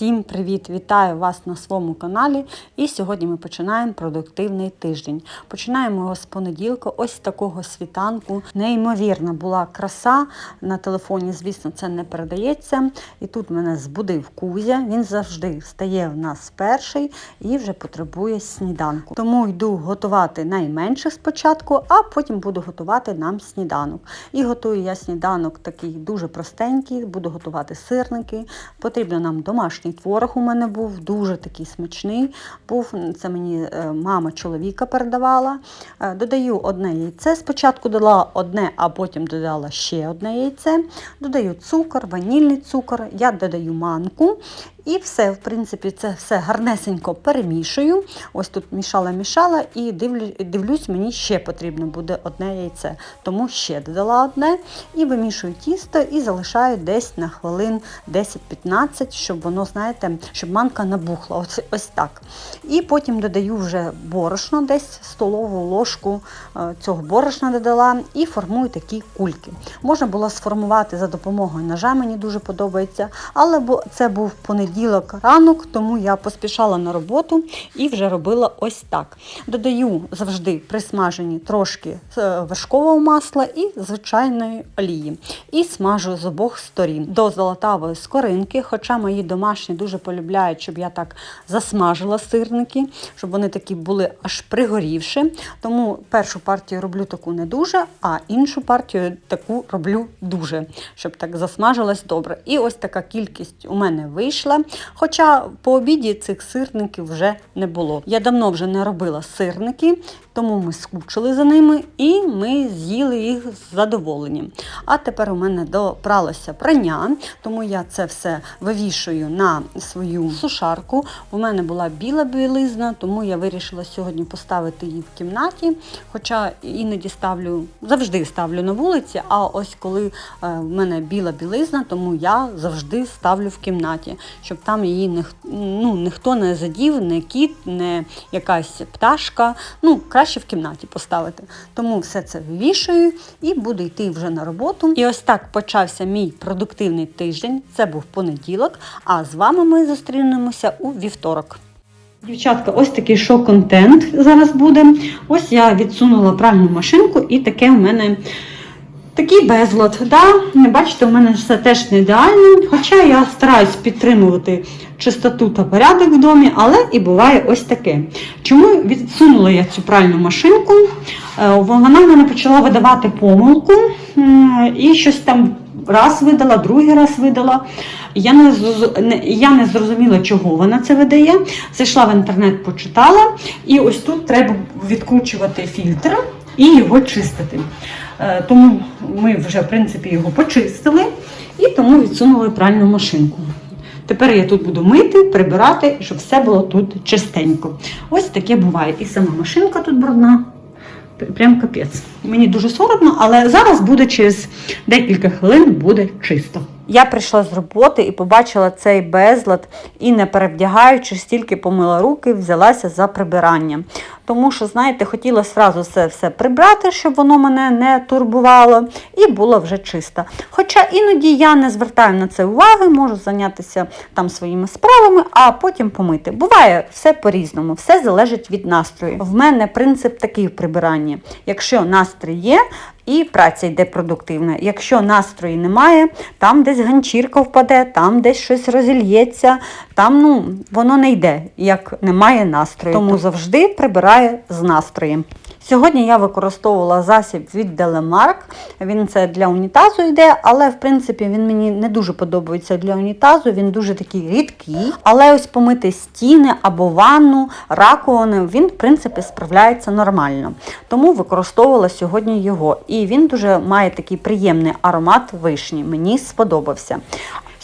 Всім привіт! Вітаю вас на своєму каналі. І сьогодні ми починаємо продуктивний тиждень. Починаємо його з понеділка, ось такого світанку. Неймовірна була краса. На телефоні, звісно, це не передається. І тут мене збудив Кузя. Він завжди встає в нас перший і вже потребує сніданку. Тому йду готувати найменших спочатку, а потім буду готувати нам сніданок. І готую я сніданок такий дуже простенький, буду готувати сирники. Потрібно нам домашній творог у мене був, дуже такий смачний. Був, це мені е, мама чоловіка передавала. Е, Додаю одне яйце. Спочатку додала одне, а потім додала ще одне яйце. Додаю цукор, ванільний цукор, я додаю манку. І все, в принципі, це все гарнесенько перемішую. Ось тут мішала-мішала і дивлюсь, мені ще потрібно буде одне яйце. Тому ще додала одне і вимішую тісто і залишаю десь на хвилин 10-15, щоб воно, знаєте, щоб манка набухла. Ось, ось так. І потім додаю вже борошно, десь столову ложку е, цього борошна додала і формую такі кульки. Можна було сформувати за допомогою ножа, мені дуже подобається, але це був понеділок ранок, тому я поспішала на роботу і вже робила ось так. Додаю завжди при смаженні трошки е, вершкового масла і звичайної олії. І смажу з обох сторін до золотавої скоринки, хоча мої домашні дуже полюбляють, щоб я так засмажила сирники, щоб вони такі були аж пригорівши. Тому першу партію роблю таку не дуже, а іншу партію таку роблю дуже, щоб так засмажилась добре. І ось така кількість у мене вийшла. Хоча по обіді цих сирників вже не було. Я давно вже не робила сирники, тому ми скучили за ними і ми з'їли їх з задоволенням. А тепер у мене допралося прання, тому я це все вивішую на свою сушарку. У мене була біла білизна, тому я вирішила сьогодні поставити її в кімнаті. Хоча іноді ставлю, завжди ставлю на вулиці, а ось коли е, в мене біла білизна, тому я завжди ставлю в кімнаті, щоб там її ніх, ну, ніхто не задів, не кіт, не якась пташка. Ну, краще в кімнаті поставити. Тому все це вивішую і буду йти вже на роботу. І ось так почався мій продуктивний тиждень. Це був понеділок, а з вами ми зустрінемося у вівторок. Дівчатка, ось такий шок-контент зараз буде. Ось я відсунула пральну машинку, і таке в мене такий безлад. Да? Бачите, у мене все теж не ідеально. Хоча я стараюсь підтримувати чистоту та порядок в домі, але і буває ось таке. Чому відсунула я цю пральну машинку? Е, Вона в мене почала видавати помилку і щось там раз видала, другий раз видала. Я не- я не зрозуміла, чого вона це видає. Зайшла в інтернет, почитала, і ось тут треба відкручувати фільтр і його чистити. Е, Тому ми вже, в принципі, його почистили і тому відсунули пральну машинку. Тепер я тут буду мити, прибирати, щоб все було тут чистенько. Ось таке буває. І сама машинка тут брудна. Прям капець. Мені дуже соромно, але зараз буде через декілька хвилин буде чисто. Я прийшла з роботи і побачила цей безлад і не перевдягаючись, тільки помила руки, взялася за прибирання. Тому що, знаєте, хотіла сразу це все прибрати, щоб воно мене не турбувало, і було вже чисто. Хоча іноді я не звертаю на це уваги, можу зайнятися там своїми справами, а потім помити. Буває все по-різному, все залежить від настрою. В мене принцип такий в прибиранні. Якщо настрій є, і праця йде продуктивна. Якщо настрою немає, там десь ганчірка впаде, там десь щось розільється, там ну, воно не йде, як немає настрою. Тому завжди прибирає з настроєм. Сьогодні я використовувала засіб від Делемарк. Він це для унітазу йде, але в принципі він мені не дуже подобається для унітазу. Він дуже такий рідкий. Але ось помити стіни або ванну, раковини, він в принципі справляється нормально. Тому використовувала сьогодні його. І він дуже має такий приємний аромат вишні. Мені сподобався.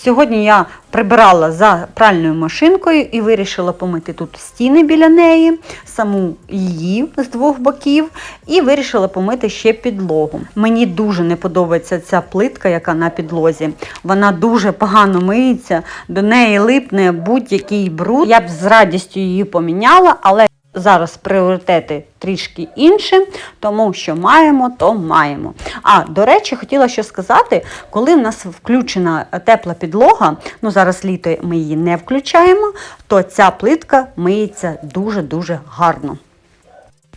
Сьогодні я прибирала за пральною машинкою і вирішила помити тут стіни біля неї, саму її з двох боків, і вирішила помити ще підлогу. Мені дуже не подобається ця плитка, яка на підлозі. Вона дуже погано миється, до неї липне будь-який бруд. Я б з радістю її поміняла, але зараз пріоритети трішки інші, тому що маємо, то маємо. А до речі, хотіла ще сказати, коли в нас включена тепла підлога, ну зараз літо ми її не включаємо, то ця плитка миється дуже-дуже гарно.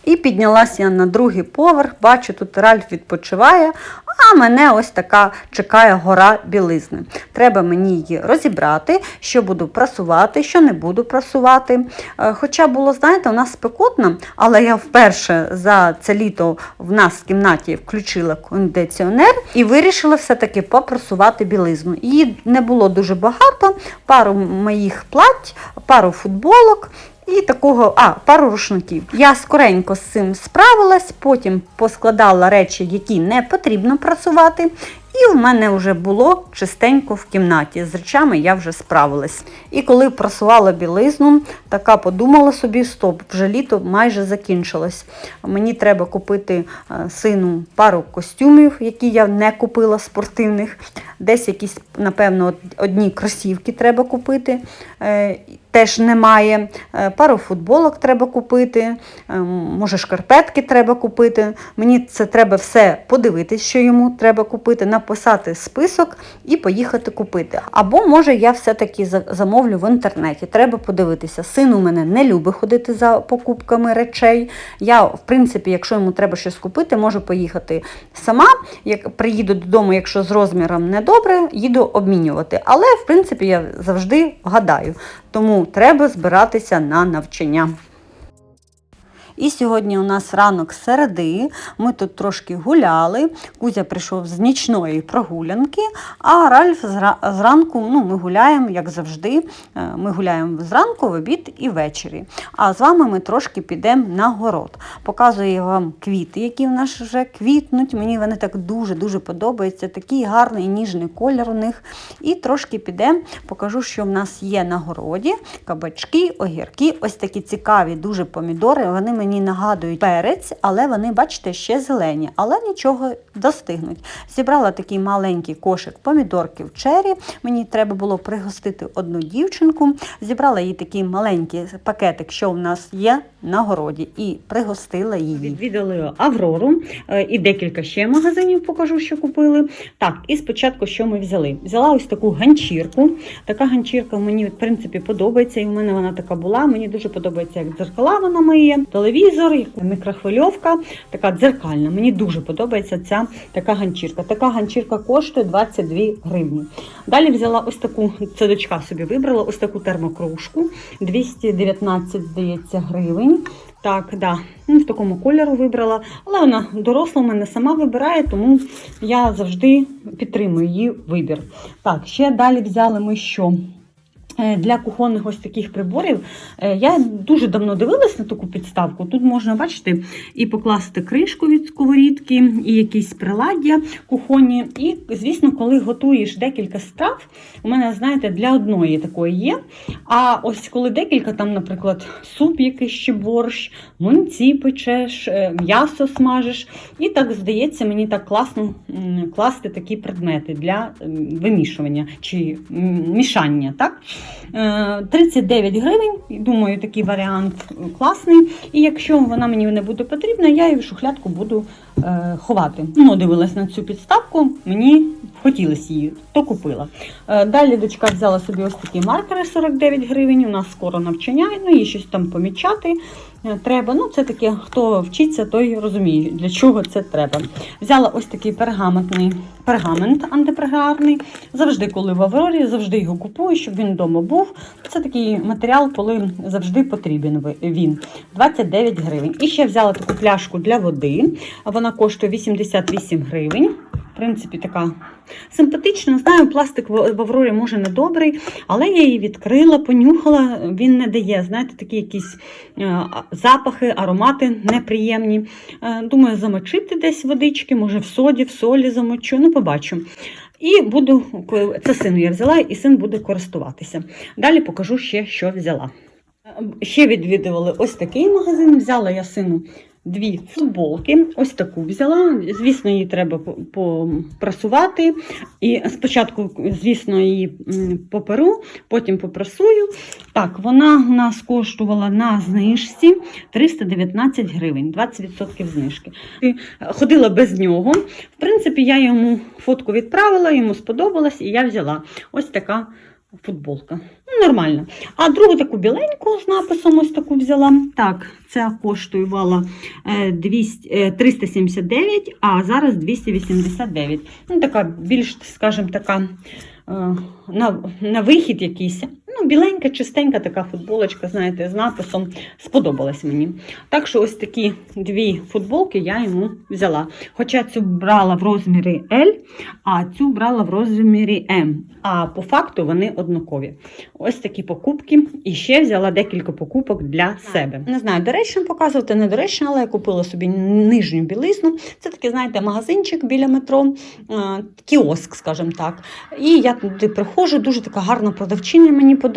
І піднялася я на другий поверх, бачу, тут Ральф відпочиває, а мене ось така чекає гора білизни. Треба мені її розібрати, що буду прасувати, що не буду прасувати. Е, Хоча було, знаєте, у нас спекотно, але я вперше за це літо в нас в кімнаті включила кондиціонер і вирішила все-таки попрасувати білизну. Її не було дуже багато, пару моїх плать, пару футболок. І такого, а, пару рушників. Я скоренько з цим справилась, потім поскладала речі, які не потрібно прасувати. І в мене вже було чистенько в кімнаті. З речами я вже справилась. І коли прасувала білизну, така подумала собі, стоп, вже літо майже закінчилось. Мені треба купити е, сину пару костюмів, які я не купила спортивних. Десь якісь, напевно, одні кросівки треба купити. Теж немає. Е, Пару футболок треба купити, е, може шкарпетки треба купити. Мені це треба все подивитись, що йому треба купити, написати список і поїхати купити. Або може я все-таки замовлю в інтернеті. Треба подивитися. Син у мене не любить ходити за покупками речей. Я, в принципі, якщо йому треба щось купити, можу поїхати сама. Як приїду додому, якщо з розміром не добре, їду обмінювати. Але в принципі я завжди гадаю. Тому треба збиратися на навчання. І сьогодні у нас ранок середи. Ми тут трошки гуляли. Кузя прийшов з нічної прогулянки, а Ральф зранку ну, ми гуляємо, як завжди. Е, Ми гуляємо зранку, в обід і ввечері. А з вами ми трошки підемо на город. Показую вам квіти, які в нас вже квітнуть. Мені вони так дуже-дуже подобаються. Такий гарний ніжний колір у них. І трошки підемо, покажу, що в нас є на городі. Кабачки, огірки, ось такі цікаві дуже помідори. Вони мені нагадують перець, але вони, бачите, ще зелені, але нічого достигнуть. Зібрала такий маленький кошик помідорків чері. Мені треба було пригостити одну дівчинку. Зібрала їй такий маленький пакетик, що в нас є на городі, і пригостила її. Відвідали Аврору е, і декілька ще магазинів покажу, що купили. Так, і спочатку що ми взяли? Взяла ось таку ганчірку. Така ганчірка мені в принципі подобається, і в мене вона така була. Мені дуже подобається, як дзеркала вона миє, телевізор, мікрохвильовка, така дзеркальна. Мені дуже подобається ця така ганчірка. Така ганчірка коштує 22 гривні. Далі взяла ось таку, це дочка собі вибрала, ось таку термокружку, 219, здається, гривень. Так, да, ну, в такому кольору вибрала, але вона доросла в мене сама вибирає, тому я завжди підтримую її вибір. Так, ще далі взяли ми що? Е, Для кухонних ось таких приборів е, я дуже давно дивилась на таку підставку. Тут можна бачити і покласти кришку від сковорідки, і якісь приладдя кухонні. І, звісно, коли готуєш декілька страв, у мене, знаєте, для одної такої є. А ось коли декілька, там, наприклад, суп якийсь чи борщ, млинці печеш, е, м'ясо смажеш. І так здається, мені так класно класти такі предмети для вимішування чи мішання. Так? Е, 39 гривень, думаю, такий варіант е, класний. І якщо вона мені не буде потрібна, я її в шухлядку буду е, ховати. Ну, дивилась на цю підставку, мені хотілося її, то купила. Е, далі дочка взяла собі ось такі маркери 49 гривень. У нас скоро навчання, ну її щось там помічати. Е, Треба, ну це таке, хто вчиться, той розуміє, для чого це треба. Взяла ось такий пергаментний пергамент антипригарний. Завжди, коли в Аврорі, завжди його купую, щоб він вдома був. Це такий матеріал, коли завжди потрібен він. 29 гривень. І ще взяла таку пляшку для води. Вона коштує 88 гривень. В принципі, така симпатична. Знаю, пластик в в Аврорі може не добрий, але я її відкрила, понюхала. Він не дає, знаєте, такі якісь е, запахи, аромати неприємні. Е, Думаю, замочити десь водички, може в соді, в солі замочу, ну побачу. І буду, це сину я взяла, і син буде користуватися. Далі покажу ще, що взяла. Е, Ще відвідували ось такий магазин. Взяла я сину дві футболки. Ось таку взяла. Звісно, її треба по- попрасувати. І спочатку, звісно, її поперу, потім попрасую. Так, вона у нас коштувала на знижці 319 гривень, 20% знижки. Ходила без нього. В принципі, я йому фотку відправила, йому сподобалось, і я взяла ось така футболка. Ну, нормально. А другу таку біленьку з написом ось таку взяла. Так, ця коштувала е, 200, е, 379, а зараз 289. Ну, така більш, скажімо, така е, на, на вихід якийсь. Ну, біленька, чистенька така футболочка, знаєте, з написом сподобалась мені. Так що ось такі дві футболки я йому взяла. Хоча цю брала в розмірі L, а цю брала в розмірі M. А по факту вони однакові. Ось такі покупки. І ще взяла декілька покупок для себе. Не знаю, доречно показувати, недоречно, але я купила собі нижню білизну. Це такий, знаєте, магазинчик біля метро, е, кіоск, скажімо так. І я туди приходжу, дуже така гарна продавчиня мені подобається.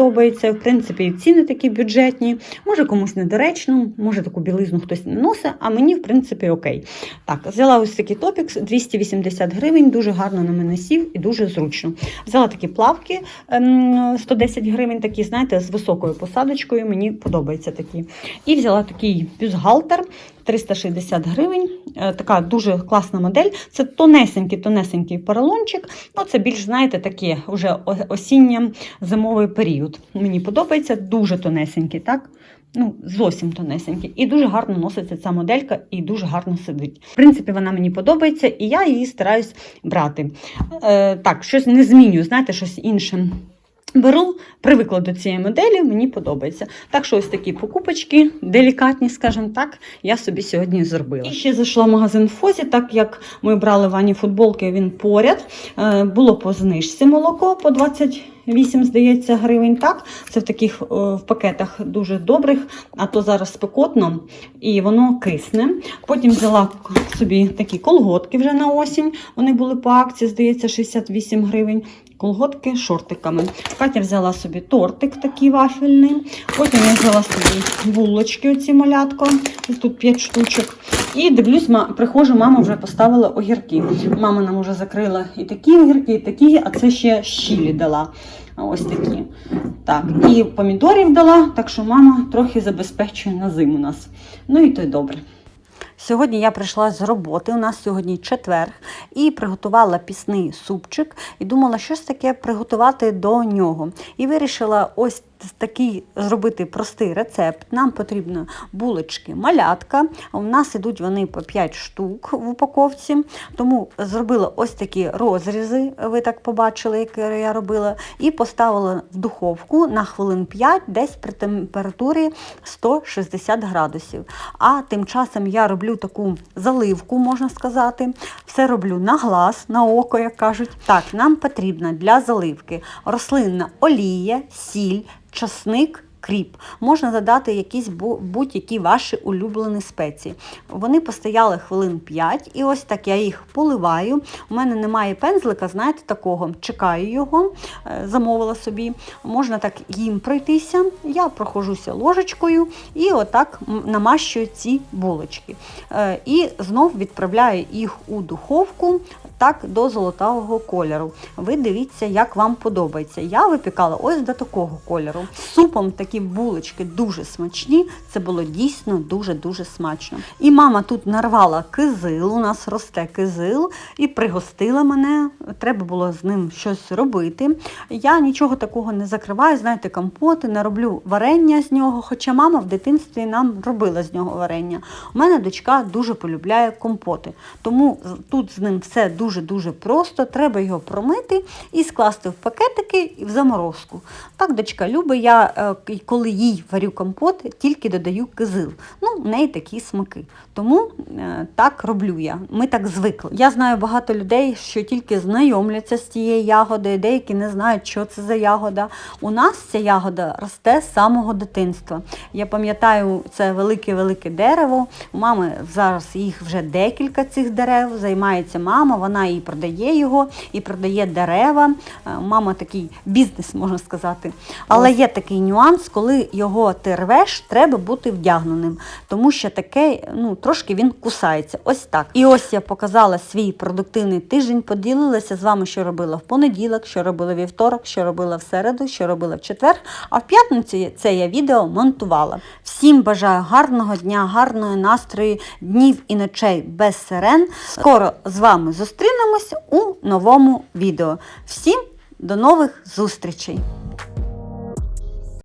В принципі, ціни такі бюджетні. Може комусь недоречно, може таку білизну хтось не носить, а мені, в принципі, окей. Так, взяла ось такий топік 280 гривень, дуже гарно на мене сів і дуже зручно. Взяла такі плавки ем, 110 гривень, такі, знаєте, з високою посадочкою. Мені подобаються такі. І взяла такий бюстгальтер 360 гривень. Е, Така дуже класна модель. Це тонесенький, тонесенький поролончик. Ну, це більш, знаєте, таке вже осінньо-зимовий період. Мені подобається, дуже тонесенький, так? Ну, зовсім тонесенький. І дуже гарно носиться ця моделька і дуже гарно сидить. В принципі, вона мені подобається, і я її стараюсь брати. Е, так, щось не змінюю, знаєте, щось інше. Беру, привикла до цієї моделі, мені подобається. Так що ось такі покупочки, делікатні, скажімо так, я собі сьогодні зробила. І ще зайшла в магазин Фозі, так як ми брали вані футболки, він поряд. Е, Було по знижці молоко по 28, здається, гривень. Так, це в таких е, в пакетах дуже добрих, а то зараз спекотно і воно кисне. Потім взяла собі такі колготки вже на осінь. Вони були по акції, здається, 68 гривень. Колготки шортиками. Катя взяла собі тортик такий вафельний. Потім я взяла собі булочки, оці малятко. Тут 5 штучок. І дивлюсь, приходжу, мама вже поставила огірки. Мама нам вже закрила і такі огірки, і такі, а це ще щілі дала. Ось такі. Так, і помідорів дала, так що мама трохи забезпечує на зиму нас. Ну і то й добре. Сьогодні я прийшла з роботи, у нас сьогодні четвер, і приготувала пісний супчик і думала, щось таке приготувати до нього. І вирішила ось такий зробити простий рецепт. Нам потрібно булочки малятка. У нас ідуть вони по 5 штук в упаковці. Тому зробила ось такі розрізи, ви так побачили, як я робила, і поставила в духовку на хвилин 5, десь при температурі 160 градусів. А тим часом я роблю таку заливку, можна сказати. Все роблю на глаз, на око, як кажуть. Так, нам потрібна для заливки рослинна олія, сіль, часник. Кріп. Можна додати якісь будь-які ваші улюблені спеції. Вони постояли хвилин 5, і ось так я їх поливаю. У мене немає пензлика, знаєте, такого. Чекаю його, е, замовила собі. Можна так їм пройтися. Я прохожуся ложечкою і отак намащую ці булочки. Е, І знов відправляю їх у духовку так до золотавого кольору. Ви дивіться, як вам подобається. Я випікала ось до такого кольору. Супом такі булочки дуже смачні. Це було дійсно дуже-дуже смачно. І мама тут нарвала кизил, у нас росте кизил, і пригостила мене. Треба було з ним щось робити. Я нічого такого не закриваю, знаєте, компоти, не роблю варення з нього, хоча мама в дитинстві нам робила з нього варення. У мене дочка дуже полюбляє компоти, тому тут з ним все дуже-дуже просто. Треба його промити і скласти в пакетики і в заморозку. Так дочка любить, я е, коли їй варю компот, тільки додаю кизил. Ну, в неї такі смаки. Тому е, так роблю я. Ми так звикли. Я знаю багато людей, що тільки знайомляться з цією ягодою, деякі не знають, що це за ягода. У нас ця ягода росте з самого дитинства. Я пам'ятаю, це велике-велике дерево. У мами зараз їх вже декілька цих дерев. Займається мама, вона вона і продає його, і продає дерева. Е, Мама такий бізнес, можна сказати. Але є такий нюанс, коли його ти рвеш, треба бути вдягненим, тому що таке, ну, трошки він кусається. Ось так. І ось я показала свій продуктивний тиждень, поділилася з вами, що робила в понеділок, що робила вівторок, що робила в середу, що робила в четвер. А в п'ятницю це я відео монтувала. Всім бажаю гарного дня, гарної настрою, днів і ночей без сирен. Скоро з вами зустрінемось у новому відео. Всім до нових зустрічей!